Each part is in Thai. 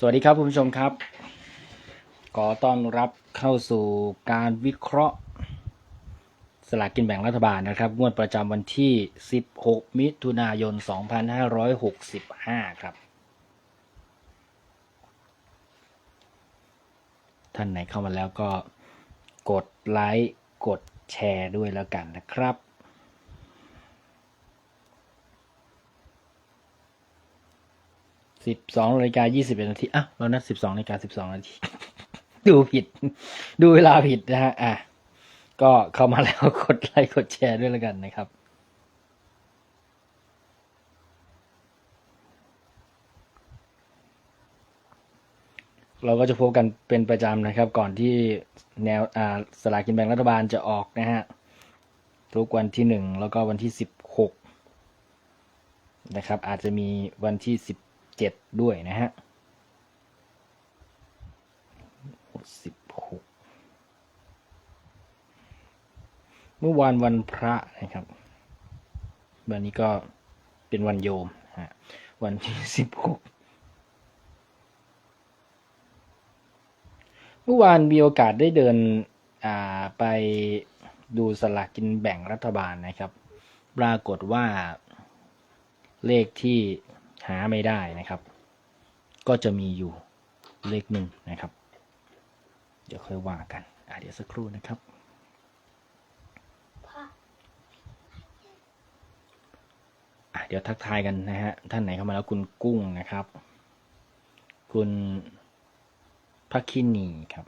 สวัสดีครับคุณผู้ชมครับ ขอต้อนรับเข้าสู่การวิเคราะห์ สลากกินแบ่งรัฐบาลนะครับ งวดประจำวันที่ 16 มิถุนายน 2565 ครับ ท่านไหนเข้ามาแล้วก็กดไลค์ กดแชร์ด้วยแล้วกันนะครับ สิบสองนาฬิกายี่สิบเอ็ดนาทีอะเรานัดสิบสองนาฬิกาสิบสองนาทีดูผิด ดูเวลาผิดนะฮะอะก็เข้ามาแล้วกดไลค์กดแชร์ด้วยแล้วกันนะครับเราก็จะพบกันเป็นประจำนะครับ ก่อนที่แนวอ่าสลากกินแบ่งรัฐบาลจะออกนะฮะทุกวันที่หนึ่งแล้วก็วันที่สิบหกนะครับ อาจจะมีวันที่สิบ เจ็ดด้วยนะฮะสิบหกเมื่อวานวันพระนะครับ วันนี้ก็เป็นวันโยมฮะวันที่สิบหกเมื่อวานมีโอกาสได้เดินอ่าไปดูสลากกินแบ่งรัฐบาลนะครับ ปรากฏว่าเลขที่ หาไม่ได้นะครับ ก็จะมีอยู่เลขหนึ่งนะครับ เดี๋ยวค่อยว่ากันอะเดี๋ยวสักครู่นะครับอะเดี๋ยวทักทายกันนะฮะ ท่านไหนเข้ามาแล้วคุณกุ้งนะครับ คุณพักคินีครับ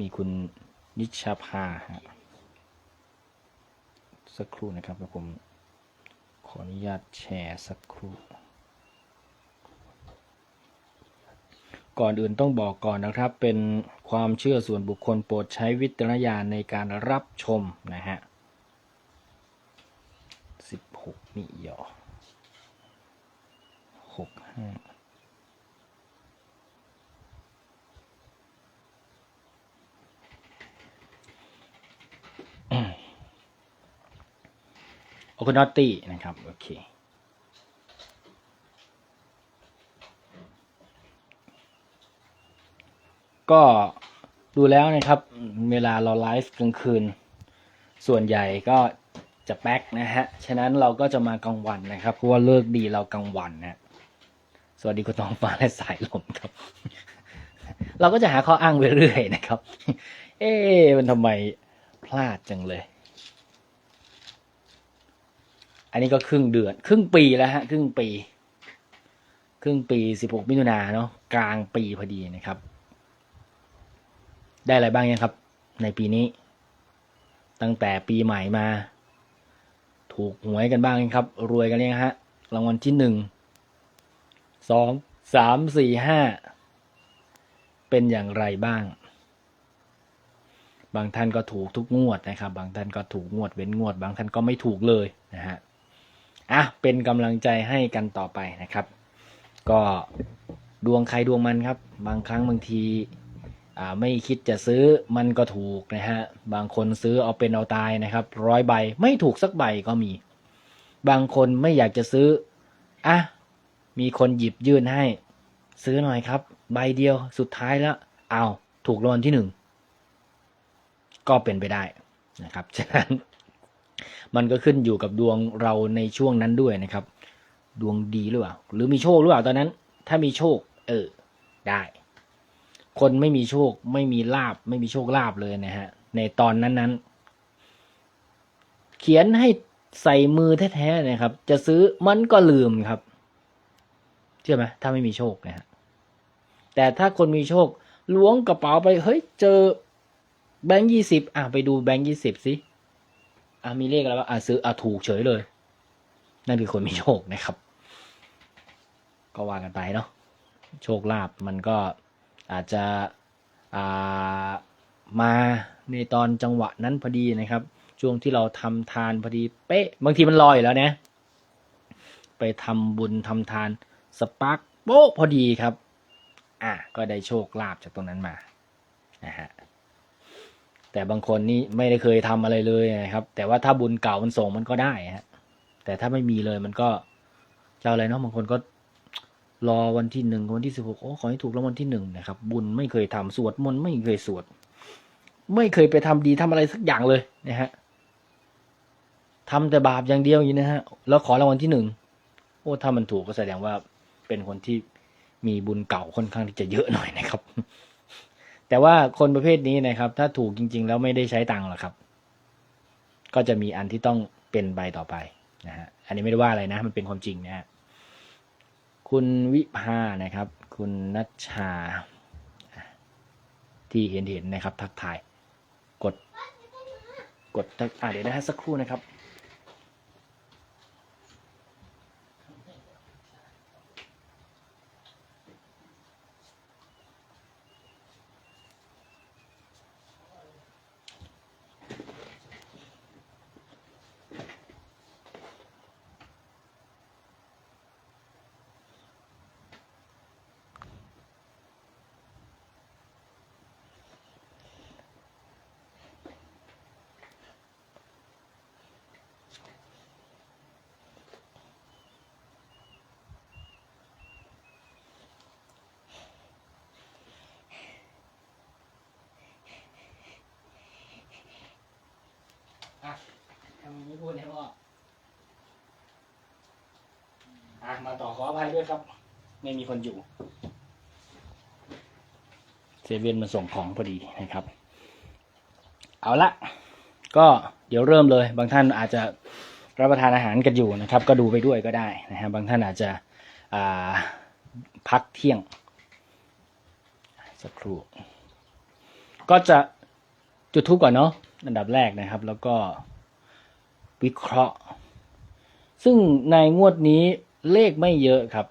มีคุณนิชาภาฮะสักครู่นะครับแล้วผมข ออนุญาตแชร์สักครู่ ก่อนอื่นต้องบอกก่อนนะครับ เป็นความเชื่อส่วนบุคคลโปรดใช้วิจารณญาณในการรับชมนะฮะ 16มิยอ65 โอค n นอตตี้นะครับ โอเค ก็ดูแล้วนะครับ เวลาเราไลฟ์กลางคืน ส่วนใหญ่ก็จะแป๊กนะฮะ ฉะนั้นเราก็จะมากลางวันนะครับ เพราะว่าเลิกดีเรากลางวันนะสวัสดีคุณท้องฟ้าและสายลมครับ เราก็จะหาข้ออ้างไปเรื่อยนะครับ เอ๊ะมันทำไมพลาดจังเลย อันนี้ก็ครึ่งเดือน ครึ่งปีแล้วฮะ ครึ่งปี ครึ่งปีสิบหกมิถุนาเนาะกลางปีพอดีนะครับ ได้อะไรบ้างยังครับ ในปีนี้ ตั้งแต่ปีใหม่มา ถูกหวยกันบ้างยังครับ รวยกันยังฮะรางวัลที่หนึ่งสองสามสี่ห้าเป็นอย่างไรบ้าง บางท่านก็ถูกทุกงวดนะครับ บางท่านก็ถูกงวดเว้นงวด บางท่านก็ไม่ถูกเลยนะฮะ อะเป็นกำลังใจให้กันต่อไปนะครับ ก็ดวงใครดวงมันครับ บางครั้งบางทีไม่คิดจะซื้อมันก็ถูกนะฮะ บางคนซื้อเอาเป็นเอาตายนะครับร้อยใบไม่ถูกสักใบก็มี บางคนไม่อยากจะซื้ออะมีคนหยิบยื่นให้ ซื้อหน่อยครับ ใบเดียวสุดท้ายแล้วเอาถูกรางวัลที่หนึ่งก็เป็นไปได้นะครับฉะนั้น มันก็ขึ้นอยู่กับดวงเราในช่วงนั้นด้วยนะครับ ดวงดีหรือเปล่า หรือมีโชคหรือเปล่าตอนนั้น ถ้ามีโชค เออ ได้ คนไม่มีโชค ไม่มีลาบ ไม่มีโชคลาบเลยนะฮะ ในตอนนั้นนั้นเขียนให้ใส่มือแท้ๆนะครับ จะซื้อมันก็ลืมครับ เชื่อไหมถ้าไม่มีโชคนะฮะแต่ถ้าคนมีโชคล้วงกระเป๋าไป เฮ้ย เจอแบงค์ยี่สิบอะไปดูแบงค์ยี่สิบสิ อะมีเลขอะไรบ้างอะซื้ออะถูกเฉยเลย นั่นคือคนมีโชคนะครับ ก็ว่ากันไปเนาะโชคลาภมันก็อาจจะอ่ามาในตอนจังหวะนั้นพอดีนะครับ ช่วงที่เราทำทานพอดีเป๊ะ บางทีมันลอยแล้วนะ ไปทำบุญทำทานสปาร์กโป๊ะพอดีครับ อะก็ได้โชคลาภจากตรงนั้นมานะฮะ แต่บางคนนี่ไม่ได้เคยทำอะไรเลยนะครับ แต่ว่าถ้าบุญเก่ามันส่งมันก็ได้ฮะแต่ถ้าไม่มีเลยมันก็จะอะไรเนาะบางคนก็รอวันที่หนึ่งวันที่สิบหกโอ้ขอให้ถูกรางวัลที่หนึ่งนะครับ บุญไม่เคยทำสวดมนต์ไม่เคยสวด ไม่เคยไปทำดีทำอะไรสักอย่างเลยนะฮะทำแต่บาปอย่างเดียวอย่างนี้นะฮะแล้วขอรางวัลที่หนึ่งโอ้ถ้ามันถูกก็แสดงว่าเป็นคนที่มีบุญเก่าค่อนข้างที่จะเยอะหน่อยนะครับ แต่ว่าคนประเภทนี้นะครับ ถ้าถูกจริง ๆ แล้วไม่ได้ใช้ตังค์หรอกครับ ก็จะมีอันที่ต้องเป็นใบต่อไปนะฮะอันนี้ไม่ได้ว่าอะไรนะ มันเป็นความจริงนะฮะคุณวิภานะครับ คุณนัชชา ที่เห็นเห็นนะครับ ทักทาย กด กดทักอ่าเดี๋ยวนะฮะสักครู่นะครับ อะทำไมไม่พูดเนี่ยพ่ออะ มาต่อขออภัยด้วยครับ ไม่มีคนอยู่เซเว่นมาส่งของพอดีนะครับ เอาละก็เดี๋ยวเริ่มเลย บางท่านอาจจะรับประทานอาหารกันอยู่นะครับ ก็ดูไปด้วยก็ได้นะฮะบางท่านอาจจะาพักเที่ยงสักครู่ก็จะจุดทูปก่อนเนาะอันดับแรกนะครับ แล้วก็วิเคราะห์ ซึ่งในงวดนี้ เลขไม่เยอะครับ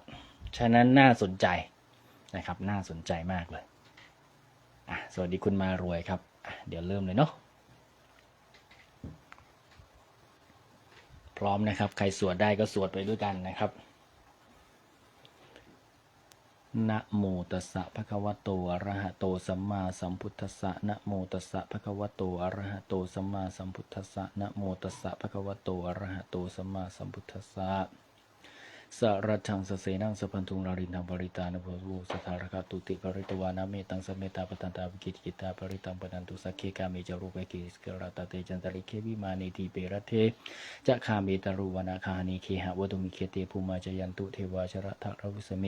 ฉะนั้นน่าสนใจนะครับ น่าสนใจมากเลยสวัสดีคุณมารวยครับ เดี๋ยวเริ่มเลยเนาะพร้อมนะครับ ใครสวดได้ก็สวดไปด้วยกันนะครับนะโมตัสสะภะคะวะโตอะระหะโตสัมมาสัมพุทธัสสะนะโมตัสสะภะคะวะโตอะระหะโตสัมมาสัมพุทธัสสะนะโมตัสสะภะคะวะโตอะระหะโตสัมมาสัมพุทธัสสะ สะระทังสเสนังสะพันธุงรารินทังปริตานะภวุสทารคตุติปริตวานาเมตังสเมตตาปตันตาวิกิตกิตาปริตังปนันตุสักเคกาเมจารุเปกิสกรตาเตจันตริเควิมานีทีเปรเทจะคาเมตรุวนาคานิเคหะวตุมิเคเตภูมาจยันตุเทวาชรทะรวิสเม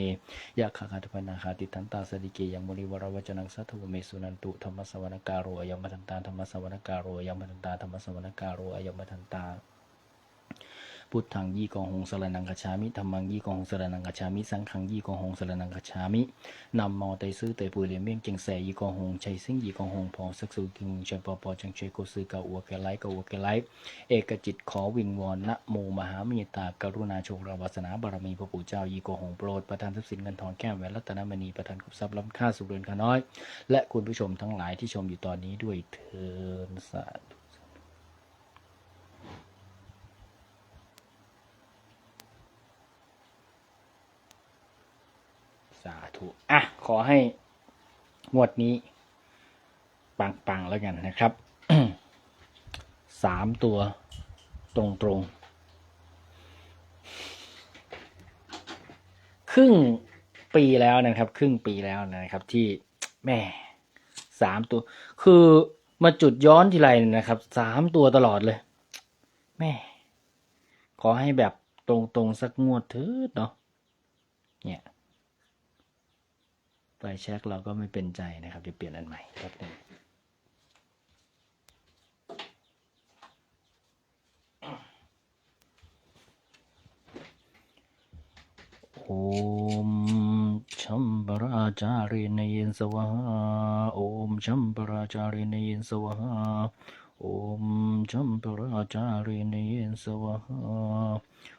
ยะขะคาตปนาคาติตันตาสดิเกยังมุริวรวจนังสัทวเมสุนันตุธรรมสวนการโรยมัทันตาธรรมสวนการโรยมัทันตาธรรมสวนการโรยมัทันตา พุทธังยี่กองหงสรนังคชามิธรรมังยี่กองหงสรนังคชามิ สังฆังยี่กองหงสรนังคชามินำมอไตซื้อเตยปุยเลียมเมี่ยงเจงแสยี่กองหงชัยซิงยี่กองหงพองสักสูกิงชันปอปอจังเชยโกซื้อเกาอัวแกไลเกาอัวแกไลเอกจิตขอวิงวอนนะโมมหาเมตตากรุณาโชคราวาสนาบารมีพระปู่เจ้ายี่กองหงโปรดประทานทรัพย์สินเงินทองแก้วแหวนรัตนมณีประทานคุบทรัพย์ล้ำค่าสุขเรือนขาน้อย และคุณผู้ชมทั้งหลายที่ชมอยู่ตอนนี้ด้วยเทินสาธุ สา ธุอะขอให้งวดนี้ ปังๆแล้วกันนะครับสามตัวตรงๆ ครึ่งปีแล้วนะครับ ครึ่งปีแล้วนะครับ ที่แม่สามตัว คือมาจุดย้อนทีไรนะครับสามตัวตลอดเลย แม่ ขอให้แบบตรงๆ สักงวดเถิดเนาะเนี่ย ไฟแช็กเราก็ไม่เป็นใจนะครับจะเปลี่ยนอันใหม่แป๊บนึงโอมชัมปราจารินยินสวหาโอมชัมปราจารินยินสวหาโอมชัมปราจารินยินสวห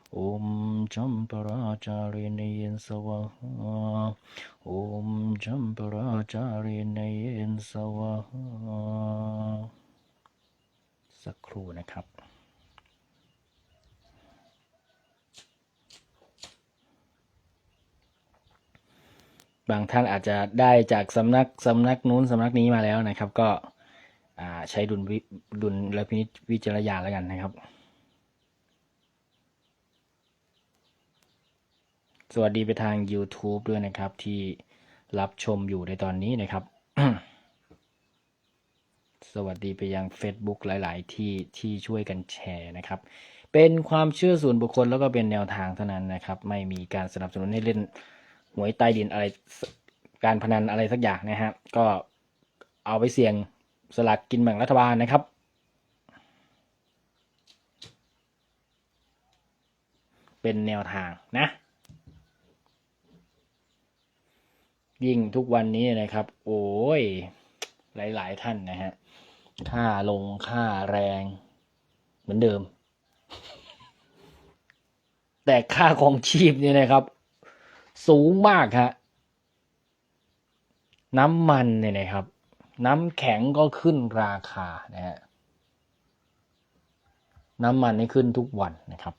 าโอมชัมปราจารินยินสวหาโอมจัมปราจารินเยนสวะหาสักครู่นะครับบางท่านอาจจะได้จากสำนักสำนักนู้นสำนักนี้มาแล้วนะครับ ก็ใช้ดุลวิดุลและพินิจวิจารณญาณแล้วกันนะครับ สวัสดีไปทาง YouTube ด้วยนะครับที่รับชมอยู่ในตอนนี้นะครับ สวัสดีไปยัง Facebook หลาย ๆ ที่ที่ช่วยกันแชร์นะครับ เป็นความเชื่อส่วนบุคคลแล้วก็เป็นแนวทางเท่านั้นนะครับ ไม่มีการสนับสนุนให้เล่นหวยใต้ดินอะไรการพนันอะไรสักอย่างนะฮะก็เอาไปเสี่ยงสลากกินแบ่งรัฐบาลนะครับเป็นแนวทางนะ ยิ่งทุกวันนี้นะครับ โอ้ย หลาย ๆ ท่านนะฮะ ค่าลงค่าแรง เหมือนเดิม แต่ค่าของชีพเนี่ยนะครับ สูงมากฮะ น้ำมันเนี่ยนะครับ น้ำแข็งก็ขึ้นราคานะฮะ น้ำมันนี่ขึ้นทุกวันนะครับ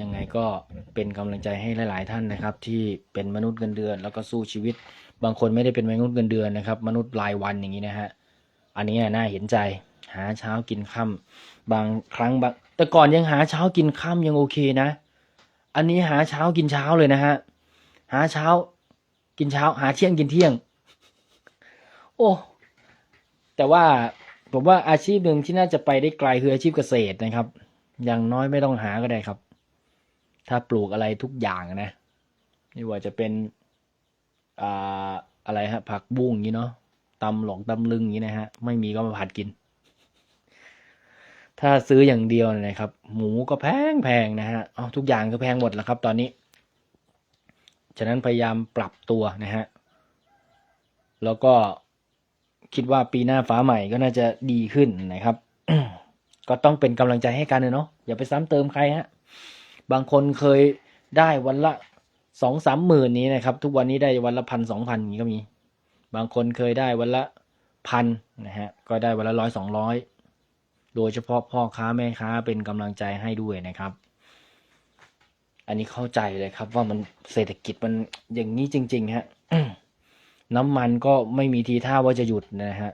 ยังไงก็เป็นกำลังใจให้หลาย ๆ ท่านนะครับ ที่เป็นมนุษย์เงินเดือน แล้วก็สู้ชีวิต บางคนไม่ได้เป็นมนุษย์เงินเดือนนะครับ มนุษย์รายวันอย่างนี้นะฮะอันนี้น่าเห็นใจหาเช้ากินค่ำบางครั้งบางแต่ก่อนยังหาเช้ากินค่ำยังโอเคนะ อันนี้หาเช้ากินเช้าเลยนะฮะหาเช้า กินเช้า หาเที่ยงกินเที่ยง โอ้แต่ว่าผมว่าอาชีพหนึ่งที่น่าจะไปได้ไกลคืออาชีพเกษตรนะครับ อย่างน้อยไม่ต้องหาก็ได้ครับ ถ้าปลูกอะไรทุกอย่างนะไม่ว่าจะเป็นอ่าอะไรฮะผักบุ้งอย่างนี้เนาะตำหลอกตำลึงอย่างนี้นะฮะ ไม่มีก็มาผัดกิน ถ้าซื้ออย่างเดียวนะครับ หมูก็แพงแพงนะฮะเอาทุกอย่างก็แพงหมดแล้วครับ ตอนนี้ ฉะนั้นพยายามปรับตัวนะฮะ แล้วก็คิดว่าปีหน้าฟ้าใหม่ก็น่าจะดีขึ้นนะครับ ก็ต้องเป็นกำลังใจให้กันนะเนาะอย่าไปซ้ำเติมใครฮะ บางคนเคยได้วันละสองสามหมื่นนี้นะครับ ทุกวันนี้ได้วันละพันสองพันนี้ก็มี บางคนเคยได้วันละพันนะฮะก็ได้วันละร้อยสองร้อยโดยเฉพาะพ่อค้าแม่ค้าเป็นกำลังใจให้ด้วยนะครับ อันนี้เข้าใจเลยครับ ว่ามันเศรษฐกิจมันอย่างนี้จริง ๆ ฮะ น้ำมันก็ไม่มีทีท่าว่าจะหยุดนะฮะ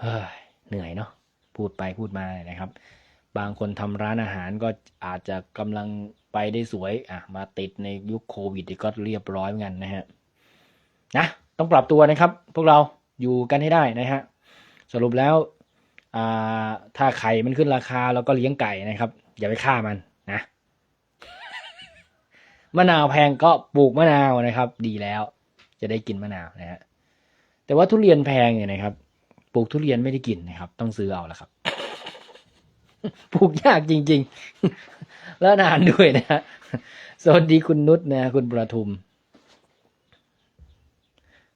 เฮ้ยเหนื่อยเนาะพูดไปพูดมานะครับ บางคนทำร้านอาหารก็อาจจะกำลังไปได้สวยอะมาติดในยุคโควิดก็เรียบร้อยเหมือนกันนะฮะนะต้องปรับตัวนะครับ พวกเราอยู่กันให้ได้นะฮะสรุปแล้วอ่าถ้าไข่มันขึ้นราคาเราก็เลี้ยงไก่นะครับ อย่าไปฆ่ามันนะมะนาวแพงก็ปลูกมะนาวนะครับ ดีแล้ว จะได้กินมะนาวนะฮะแต่ว่าทุเรียนแพงเนี่ยนะครับ ปลูกทุเรียนไม่ได้กินนะครับ ต้องซื้อเอาละครับ ปลูกยากจริง ๆ แล้วนานด้วยนะฮะสวัสดีคุณนุชนะ คุณประทุม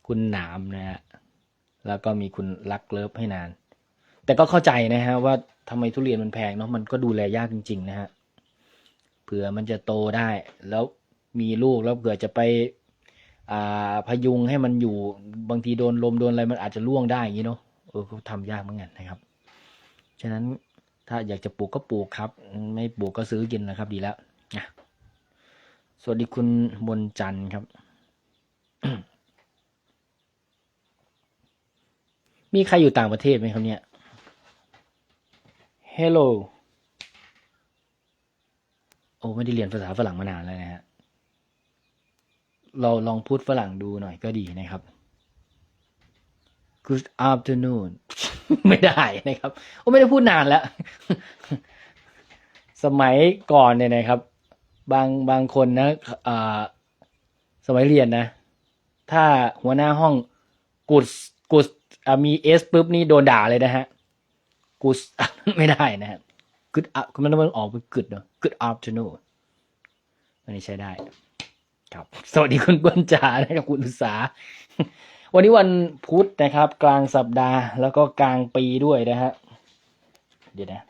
คุณหนามนะฮะ แล้วก็มีคุณรักเลิฟให้นาน แต่ก็เข้าใจนะฮะ ว่าทำไมทุเรียนมันแพงเนาะ มันก็ดูแลยากจริง ๆ นะฮะ เผื่อมันจะโตได้ แล้วมีลูกแล้วเผื่อจะไปพยุงให้มันอยู่บางทีโดนลมโดนอะไรมันอาจจะร่วงได้อย่างนี้เนาะเออเขาทำยากเหมือนกันนะครับ ฉะนั้น ถ้าอยากจะปลูกก็ปลูกครับ ไม่ปลูกก็ซื้อกินนะครับ ดีแล้วนะสวัสดีคุณมนจันทร์ครับ มีใครอยู่ต่างประเทศไหมครับเนี่ย Hello โอ้ไม่ได้เรียนภาษาฝรั่งมานานแล้วนะฮะ เราลองพูดฝรั่งดูหน่อยก็ดีนะครับ Good afternoon ไม่ได้นะครับโอ้ไม่ได้พูดนานแล้ว สมัยก่อนเนี่ยนะครับ บางบางคนนะอ่าสมัยเรียนนะ ถ้าหัวหน้าห้องกุดกุดมีเอสปุ๊บนี่โดนด่าเลยนะฮะกุดไม่ได้นะฮะ good up มันต้องออกเป็น good เนอะ good afternoon อันนี้ใช้ได้ ครับ สวัสดีคุณเปิ้ลจ๋านะครับคุณอุตสา วันนี้วันพุธนะครับ กลางสัปดาห์แล้วก็กลางปีด้วยนะฮะเดี๋ยวนะ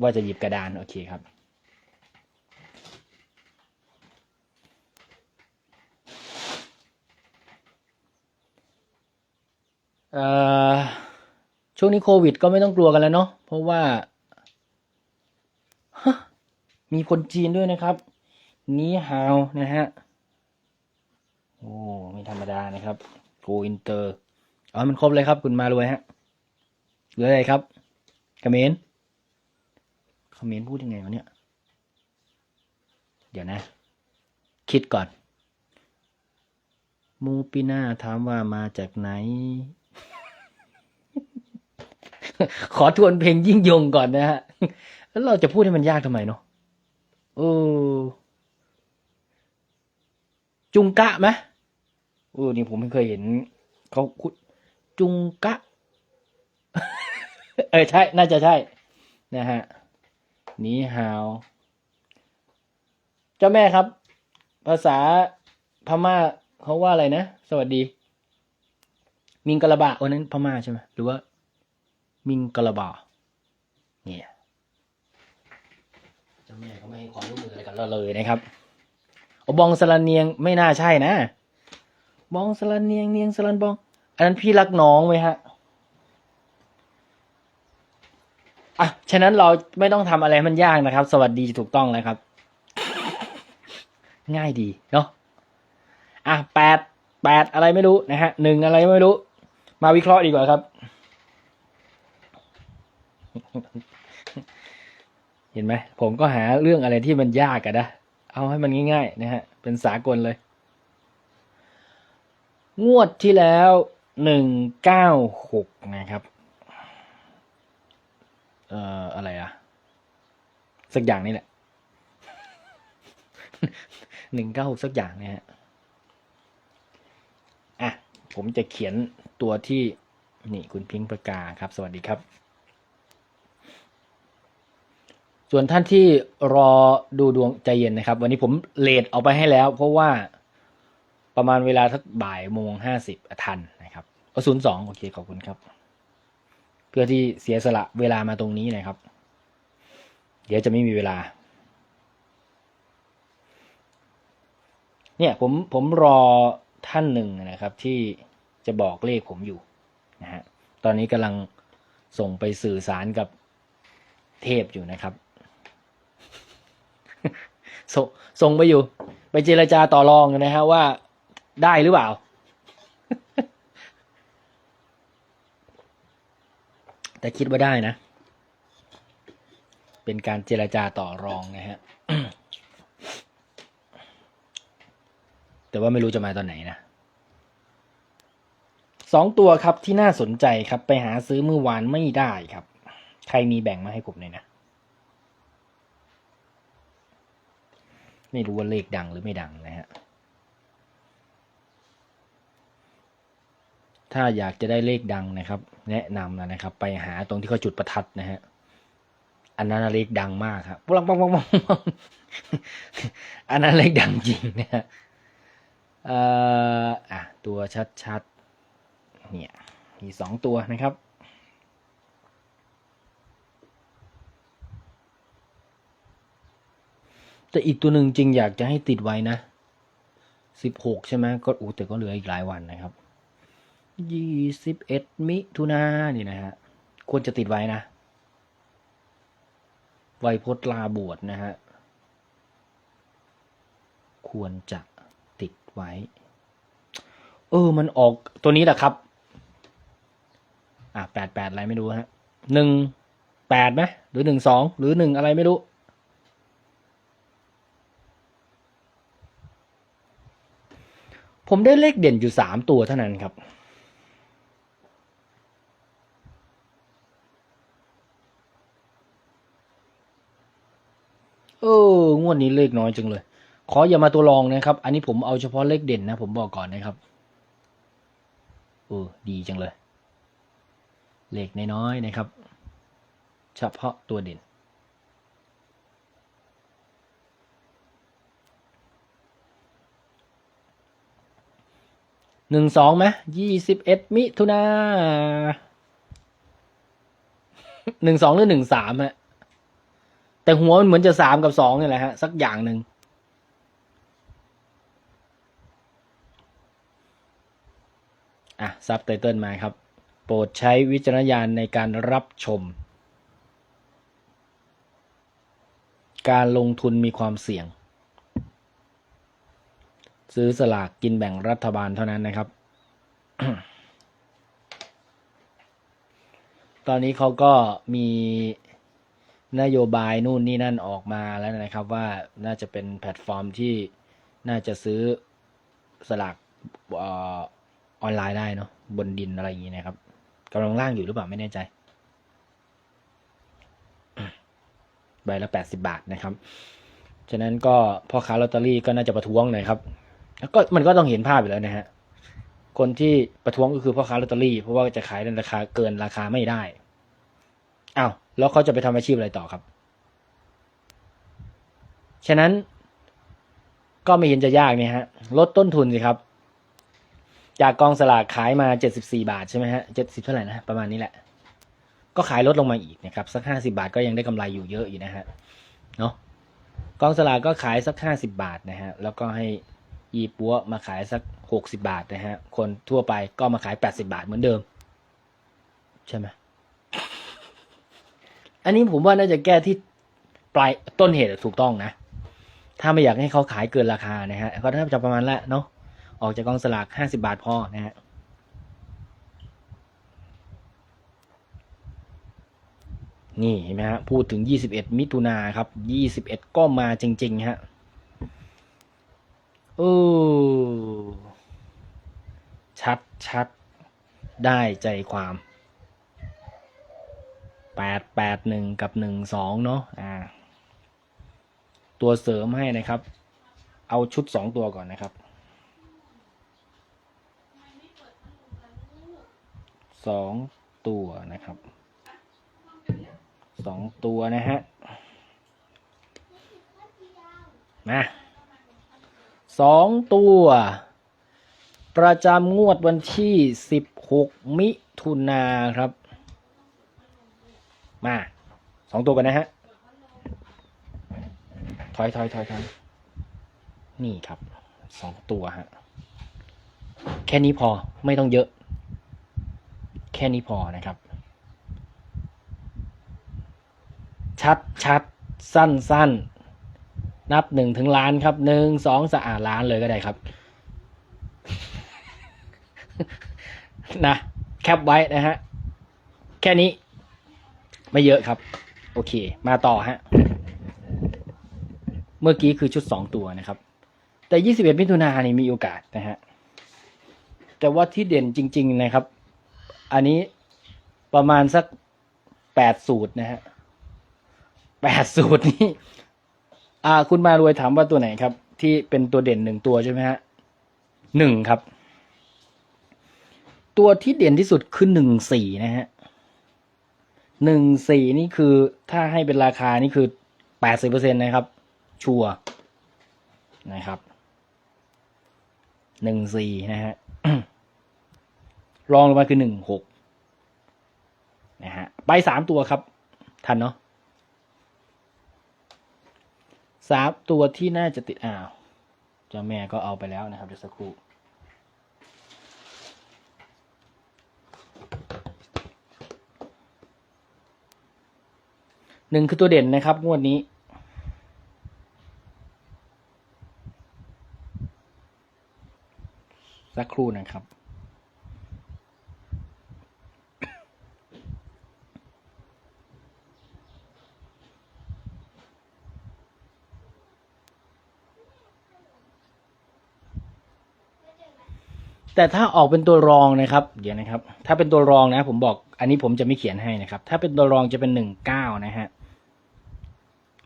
ว่าจะหยิบกระดาน โอเคครับอ่อช่วงนี้โควิดก็ไม่ต้องกลัวกันแล้วเนาะเพราะว่ามีคนจีนด้วยนะครับ นี้ฮาวนะฮะ โอ้ไม่ธรรมดานะครับโกอินเตอร์อ๋อมันครบเลยครับคุณมารวยฮะเหลืออะไรครับกระเมนเขคอมเมนต์พูดยังไงวะเนี่ย เดี๋ยวนะ คิดก่อน มูปิน่าถามว่ามาจากไหน ขอทวนเพลงยิ่งยงก่อนนะฮะ แล้วเราจะพูดให้มันยากทำไมเนาะโอ้จุงกะไหม โอ้นี่ผมไม่เคยเห็นเขาคุดจุงกะ เออใช่ น่าจะใช่ นะฮะหนีฮาว เจ้าแม่ครับ ภาษาพม่าเขาว่าอะไรนะ สวัสดี มิงกะลาบะวันนั้นพม่าใช่ไหมหรือว่า มิงกะลาบะเนี่ยเจ้าแม่ก็ไม่ให้ความร่วมมืออะไรกันเราเลยนะครับอบองสลันเนียงไม่น่าใช่นะ บองสลันเนียงเนียงสลันบอง อันนั้นพี่รักน้องไหมฮะอะฉะนั้นเราไม่ต้องทำอะไรมันยากนะครับ สวัสดีถูกต้องแล้วครับ ง่ายดีเนาะอะแปดแปดอะไรไม่รู้นะฮะหนึ่งอะไรไม่รู้ มาวิเคราะห์ดีกว่าครับ เห็นไหมผมก็หาเรื่องอะไรที่มันยากกันนะเอาให้มันง่ายๆนะฮะ เป็นสากลเลย งวดที่แล้วหนึ่งเก้าหกนะครับ เอ่ออะไรอะสักอย่างนี่แหละหนึ่งเก้าหกสักอย่างเนี่ยฮะอะ ผมจะเขียนตัวที่นี่คุณพิงค์ประกาครับ สวัสดีครับ ส่วนท่านที่รอดูดวงใจเย็นนะครับ วันนี้ผมเลทเอาไปให้แล้ว เพราะว่า ประมาณเวลาสักบ่ายโมงห้าสิบทันนะครับศูนย์สองโอเคขอบคุณครับ เพื่อที่เสียสละเวลามาตรงนี้นะครับ เดี๋ยวจะไม่มีเวลา เนี่ยผมผมรอท่านหนึ่งนะครับ ที่จะบอกเลขผมอยู่นะฮะตอนนี้กำลังส่งไปสื่อสารกับเทพอยู่นะครับสส่งไปอยู่ ไปเจรจาต่อรองนะฮะว่า ได้หรือเปล่า แต่คิดว่าได้นะ เป็นการเจรจาต่อรองนะฮะ แต่ว่าไม่รู้จะมาตอนไหนนะสองตัวครับที่น่าสนใจครับไปหาซื้อเมื่อวานไม่ได้ครับ ใครมีแบ่งมาให้ผมหน่อยนะไม่รู้ว่าเลขดังหรือไม่ดังนะฮะ ถ้าอยากจะได้เลขดังนะครับ แนะนำนะนะครับ ไปหาตรงที่เขาจุดประทัดนะฮะอันนั้นเลขดังมากครับปังปังปังปังปังอันนั้นเลขดังจริงนะฮะเอ่ออะตัวชัดๆเนี่ยมีสองตัวนะครับแต่อีกตัวหนึ่งจริงอยากจะให้ติดไว้นะสิบหกใช่ไหมก็อู้แต่ก็เหลืออีกหลายวันนะครับ ยี่สิบเอ็ดมิถุนานี่นะฮะ ควรจะติดไว้นะไวยพจน์ลาบวชนะฮะ ควรจะติดไว้ เออ มันออกตัวนี้แหละครับ อะแปดแปดอะไรไม่รู้ฮะหนึ่งแปดไหมหรือหนึ่งสองหรือหนึ่งอะไรไม่รู้ผมได้เลขเด่นอยู่สามตัวเท่านั้นครับ เออง วดนี้เลขน้อยจังเลย ขออย่ามาตัวรองนะครับ อันนี้ผมเอาเฉพาะเลขเด่นนะ ผมบอกก่อนนะครับเออดีจังเลย เลขน้อยๆนะครับ เฉพาะตัวเด่น หนึ่งสองไหมยี่สิบเอ็ดมิถุนาหนึ่งสองหรือหนึ่งสามฮะ แต่หัวมันเหมือนจะสามกับสองนี่แหละฮะ สักอย่างหนึ่งอะซับไตเติลมาครับ โปรดใช้วิจารณญาณในการรับชม การลงทุนมีความเสี่ยง ซื้อสลากกินแบ่งรัฐบาลเท่านั้นนะครับ ตอนนี้เขาก็มี นโยบายนู่นนี่นั่นออกมาแล้วนะครับว่าน่าจะเป็นแพลตฟอร์มที่น่าจะซื้อสลากออนไลน์ได้เนาะบนดินอะไรอย่างนี้นะครับกำลังล่างอยู่หรือเปล่าไม่แน่ใจใบละแปดสิบาทนะครับ ฉะนั้นก็พ่อค้าลอตเตอรี่ก็น่าจะประท้วงหน่อยครับ แล้วก็มันก็ต้องเห็นภาพอยู่แล้วนะฮะ คนที่ประท้วงก็คือพ่อค้าลอตเตอรี่เพราะว่าจะขายในราคาเกินราคาไม่ได้อ้าว แล้วเขาจะไปทำอาชีพอะไรต่อครับ ฉะนั้นก็ไม่เห็นจะยากเนี่ยฮะ ลดต้นทุนสิครับ จากกองสลากขายมาเจ็ดสิบสี่บาทใช่ไหมฮะเจ็ดสิบเท่าไหร่นะ ประมาณนี้แหละ ก็ขายลดลงมาอีกนะครับ สักห้าสิบาทก็ยังได้กำไรอยู่เยอะอยู่นะฮะ เนาะกองสลากก็ขายสักห้าสิบาทนะฮะ แล้วก็ให้ยีปัวมาขายสักหกสิบาทนะฮะ คนทั่วไปก็มาขายแปดสิบาทเหมือนเดิม ใช่ไหม อันนี้ผมว่าน่าจะแก้ที่ปลายต้นเหตุถูกต้องนะ ถ้าไม่อยากให้เขาขายเกินราคานะฮะก็ถ้าจะประมาณละเนาะออกจากกองสลากห้าสิบาทพอนะฮะนี่เห็นไหมฮะพูดถึง 21 มิถุนาครับ 21 ก็มาจริง ๆ ฮะโอ้ชัดชัดได้ใจความ 881 กับ 12 เนาะอ่า ตัวเสริมให้นะครับ เอาชุด 2 ตัวก่อนนะครับสองตัวนะครับสองตัวนะฮะ มาสองตัว ประจำงวดวันที่สิบหกมิถุนาครับ มาสองตัวกันนะฮะ ถอยถอยถอยถอยนี่ครับสองตัวฮะ แค่นี้พอไม่ต้องเยอะ แค่นี้พอนะครับ ชัดชัดสั้นสั้นนับหนึ่งถึงล้านครับหนึ่งสองสะอาดล้านเลยก็ได้ครับ นะ แคปไว้นะฮะ แค่นี้ ไม่เยอะครับ โอเค มาต่อฮะ เมื่อกี้คือชุดสองตัวนะครับ แต่ยี่สิบเอ็ดมิถุนายนนี่มีโอกาสนะฮะ แต่ว่าที่เด่นจริง ๆนะครับ อันนี้ประมาณสักแปดสูตรนะฮะแปดสูตรนี้อ่า คุณมารวยถามว่าตัวไหนครับ ที่เป็นตัวเด่นหนึ่งตัวใช่ไหมฮะหนึ่งครับ ตัวที่เด่นที่สุดคือหนึ่งสี่นะฮะ หนึ่งสี่นี่คือถ้าให้เป็นราคานี่คือแปดสิบเปอร์เซ็นตนะครับ ชัวนะครับหนึ่งสี่นะฮะรองลงมาคือหนึ่งหกนะฮะใบสามตัวครับ ทันเนาะสามตัวที่น่าจะติดอ้าว เจ้าแม่ก็เอาไปแล้วนะครับเดี๋ยวสักครู่ หนึ่งคือตัวเด่นนะครับ งวดนี้ สักครู่นะครับแต่ถ้าออกเป็นตัวรองนะครับ เดี๋ยวนะครับ ถ้าเป็นตัวรองนะ ผมบอก อันนี้ผมจะไม่เขียนให้นะครับ ถ้าเป็นตัวรองจะเป็นหนึ่งเก้านะฮะ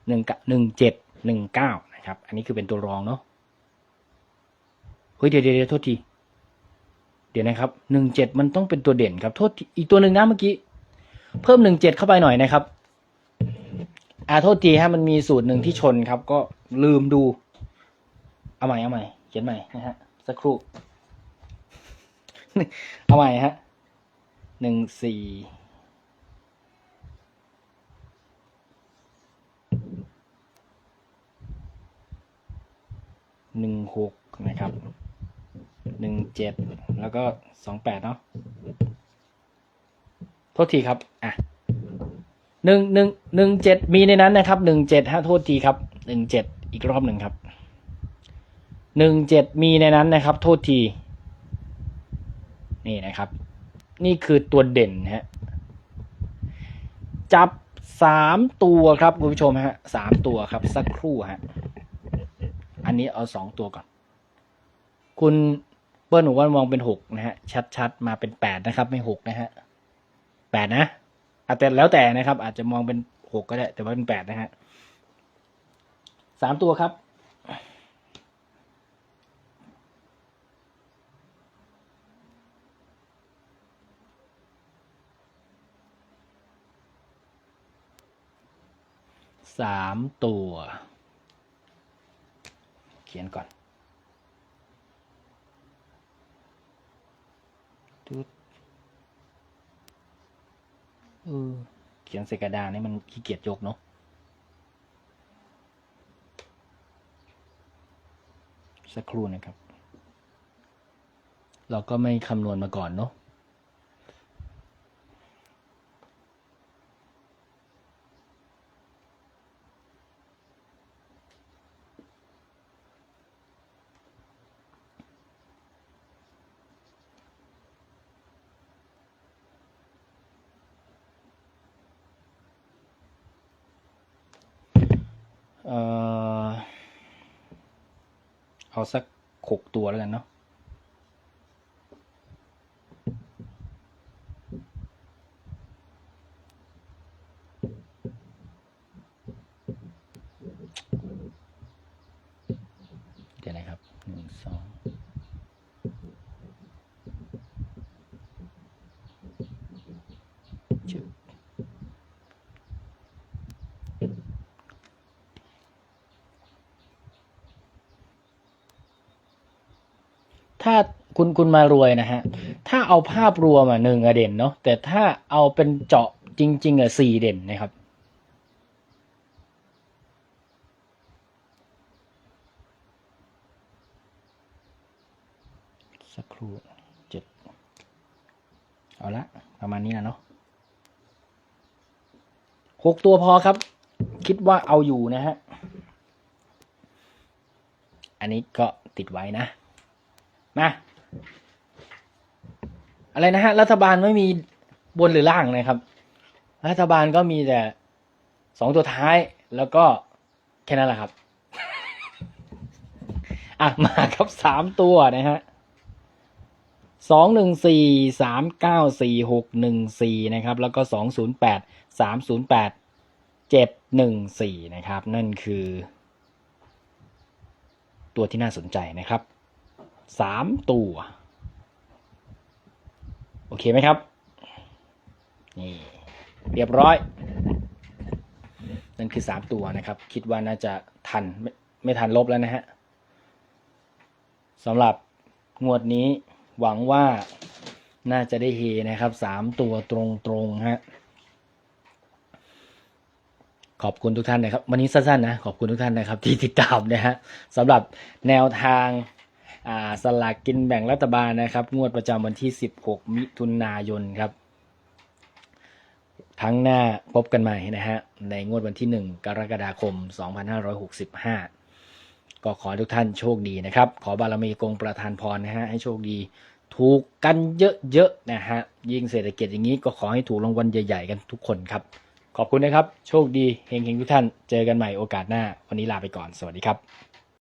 หนึ่งหนึ่งเจ็ดหนึ่งเก้านะครับ อันนี้คือเป็นตัวรองเนาะเฮ้ยเดี๋ยวเดี๋ยวเดี๋ยวโทษที เดี๋ยวนะครับหนึ่งเจ็ดมันต้องเป็นตัวเด่นครับ โทษทีอีกตัวหนึ่งนะเมื่อกี้ เพิ่มหนึ่งเจ็ดเข้าไปหน่อยนะครับ อ่าโทษทีฮะมันมีสูตรหนึ่งที่ชนครับ ก็ลืมดู เอาใหม่เอาใหม่เขียนใหม่นะฮะสักครู่เอาใหม่ฮะหนึ่งสี่ หนึ่งหกนะครับหนึ่งเจ็ดแล้วก็สองแปดเนาะโทษทีครับอะหนึ่งหนึ่งหนึ่งเจ็ดมีในนั้นนะครับหนึ่งเจ็ดฮะโทษทีครับหนึ่งเจ็ดอีกรอบหนึ่งครับหนึ่งเจ็ดมีในนั้นนะครับ โทษที นี่นะครับ นี่คือตัวเด่นฮะจับสามตัวครับคุณผู้ชมฮะสามตัวครับสักครู่ฮะ อันนี้เอาสองตัวก่อน คุณเปิ้ลหนูว่ามองเป็นหกนะฮะ ชัดๆ มาเป็นแปดนะครับ ไม่หกนะฮะแปดนะอาจจะแล้วแต่นะครับ อาจจะมองเป็นหกก็ได้ แต่ว่าเป็นแปดนะฮะสามตัวครับสามตัว ขียนก่อนตึ๊ดเออเขียนใส่กระดานนี่มันขี้เกียจยกเนาะสักครู่นะครับ เราก็ไม่คำนวณมาก่อนเนาะ เอาสักหกตัวแล้วกันเนาะเดี๋ยวนะครับหนึ่งสองจุด ถ้า คุณมารวยนะฮะ ถ้าเอาภาพรวมอะหนึ่งอะเด่นเนาะแต่ถ้าเอาเป็นเจาะจริง ๆอะสี่เด่นนะครับสักครู่เจ็ดเอาละประมาณนี้นะเนาะหกตัวพอครับ คิดว่าเอาอยู่นะฮะ อันนี้ก็ติดไว้นะ มา อะไรนะฮะ รัฐบาลไม่มีบนหรือล่างนะครับ รัฐบาลก็มีแต่สองตัวท้ายแล้วก็แค่นั้นแหละครับ อะ มาครับสามตัวนะฮะสองหนึ่งสี่สามเก้าสี่หกหนึ่งสี่นะครับ แล้วก็สองศูนย์แปดสามศูนย์แปดเจ็ดหนึ่งสี่นะครับ นั่นคือ ตัวที่น่าสนใจนะครับสามตัว อเคไหมครับ นี่เรียบร้อย นั่นคือสามตัวนะครับ คิดว่าน่าจะทันไม่ไม่ทันลบแล้วนะฮะสำหรับงวดนี้หวังว่าน่าจะได้เฮนะครับสามตัวตรงๆฮะขอบคุณทุกท่านนะครับ วันนี้สั้นๆนะ ขอบคุณทุกท่านนะครับ ที่ติดตามนะฮะสำหรับแนวทาง สลากกินแบ่งรัฐบาลนะครับ งวดประจำวันที่ 16 มิถุนายนครับทั้งหน้าพบกันใหม่นะฮะ ในงวดวันที่ 1 กรกฎาคม 2565 ก็ขอทุกท่านโชคดีนะครับ ขอบารมีกงประทานพรนะฮะ ให้โชคดี ถูกกันเยอะๆนะฮะ ยิ่งเศรษฐกิจอย่างนี้ก็ขอให้ถูกรางวัลใหญ่ๆกันทุกคนครับ ขอบคุณนะครับ โชคดีเฮงๆทุกท่าน เจอกันใหม่โอกาสหน้า วันนี้ลาไปก่อน สวัสดีครับ